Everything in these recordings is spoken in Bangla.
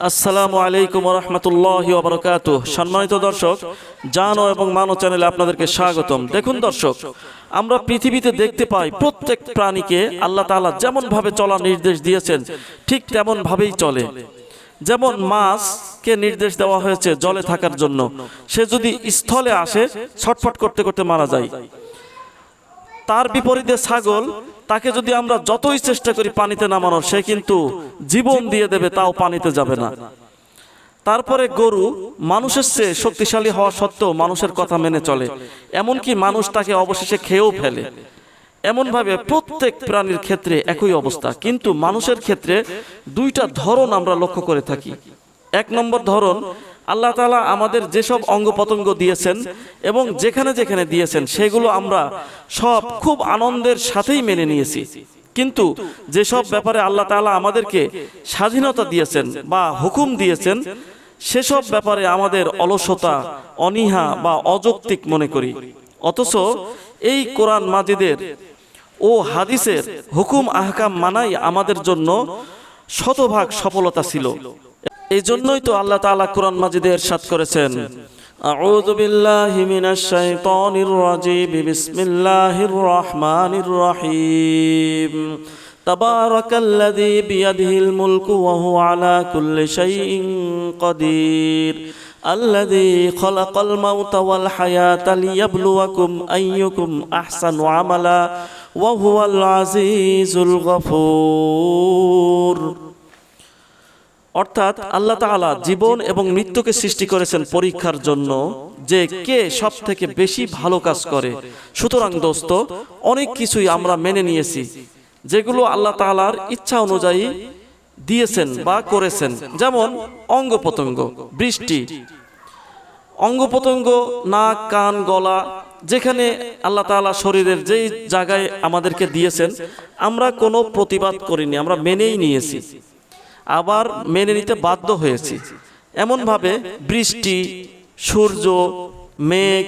আসসালামু আলাইকুম রহমতুল্লাহ বরকাত সম্মানিত দর্শক, জানো এবং মানো চ্যানেলে আপনাদেরকে স্বাগতম। দেখুন দর্শক, আমরা পৃথিবীতে দেখতে পাই প্রত্যেক প্রাণীকে আল্লাহ তাআলা যেমন ভাবে চলার নির্দেশ দিয়েছেন, ঠিক তেমন ভাবেই চলে। যেমন মাছকে নির্দেশ দেওয়া হয়েছে জলে থাকার জন্য। সে যদি স্থলে আসে, ছটফট করতে করতে মারা যায়। তার বিপরীতে ছাগল, তাকে যদি আমরা যতই চেষ্টা করি পানিতে নামানোর, সে কিন্তু জীবন দিয়ে দেবে, তাও পানিতে যাবে না। তারপরে গরু মানুষের চেয়ে শক্তিশালী হওয়া সত্ত্বেও মানুষের কথা মেনে চলে। এমনকি মানুষ তাকে অবশেষে খেয়েও ফেলে। এমনভাবে প্রত্যেক প্রাণীর ক্ষেত্রে একই অবস্থা। কিন্তু মানুষের ক্ষেত্রে দুইটা ধরন আমরা লক্ষ্য করে থাকি। এক নম্বর ধরন, আল্লাহ তালা আমাদের যেসব অঙ্গ প্রত্যঙ্গ দিয়েছেন এবং যেখানে যেখানে দিয়েছেন, সেগুলো আমরা সব খুব আনন্দের সাথেই মেনে নিয়েছি। কিন্তু যেসব ব্যাপারে আল্লাহ তালা আমাদেরকে স্বাধীনতা দিয়েছেন বা হুকুম দিয়েছেন, সেসব ব্যাপারে আমাদের অলসতা, অনীহা বা অযৌক্তিক মনে করি। অথচ এই কোরআন মাজিদের ও হাদিসের হুকুম আহকাম মানাই আমাদের জন্য শতভাগ সফলতা ছিল। এই জন্যই তো আল্লাহ তাআলা কোরআন মাজিদে এরশাদ করেছেন أعوذ بالله من الشيطان الرجيم بسم الله الرحمن الرحيم تبارك الذي بيده الملك وهو على كل شيء قدير الذي خلق الموت والحياة ليبلوكم أيكم أحسن عملا وهو العزيز الغفور অর্থাৎ আল্লাহ তাআলা জীবন এবং মৃত্যুকে সৃষ্টি করেছেন পরীক্ষার জন্য যে কে সব থেকে বেশি ভালো কাজ করে। সুতরাং দোস্ত, অনেক কিছুই আমরা মেনে নিয়েছি, যেগুলো আল্লাহ তাআলার ইচ্ছা অনুযায়ী দিয়েছেন বা করেছেন। যেমন অঙ্গ বৃষ্টি। অঙ্গ নাক, কান, গলা, যেখানে আল্লাহ তাআলা শরীরের যেই জায়গায় আমাদেরকে দিয়েছেন, আমরা কোনো প্রতিবাদ করিনি, আমরা মেনেই নিয়েছি। আবার মেনে নিতে বাধ্য হয়েছি। এমনভাবে বৃষ্টি, সূর্য, মেঘ,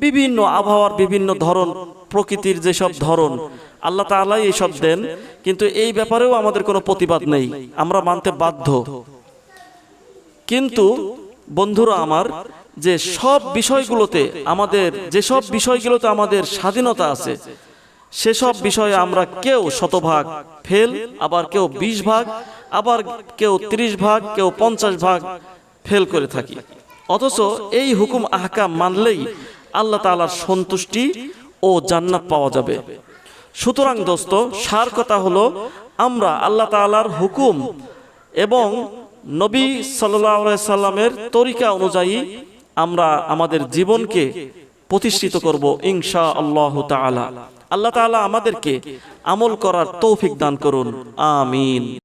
বিভিন্ন আবহাওয়ার বিভিন্ন ধরন, প্রকৃতির যেসব ধরন, আল্লাহ তাআলাই এইসব দেন, কিন্তু এই ব্যাপারেও আমাদের কোনো প্রতিবাদ নেই। আমরা মানতে বাধ্য। কিন্তু বন্ধুরা আমার, যে সব বিষয়গুলোতে আমাদের যেসব বিষয়গুলোতে আমাদের স্বাধীনতা আছে সেসব বিষয়ে আমরা কেউ শতভাগ ফেল, আবার কেউ বিশ ভাগ, আবার কেউ ত্রিশ ভাগ, কেউ পঞ্চাশ ভাগ ফেল করে থাকি। অথচ এই হুকুম আহকাম মানলেই আল্লাহ তাআলার সন্তুষ্টি ও জান্নাত পাওয়া যাবে। সুতরাং দোস্ত, সার কথা হলো আমরা আল্লাহ তাআলার হুকুম এবং নবী সাল্লাহ সাল্লামের তরিকা অনুযায়ী আমরা আমাদের জীবনকে প্রতিষ্ঠিত করব ইনশা আল্লাহ তাআলা। আল্লাহ তালা আমাদেরকে আমল করার তৌফিক দান করুন। আমিন।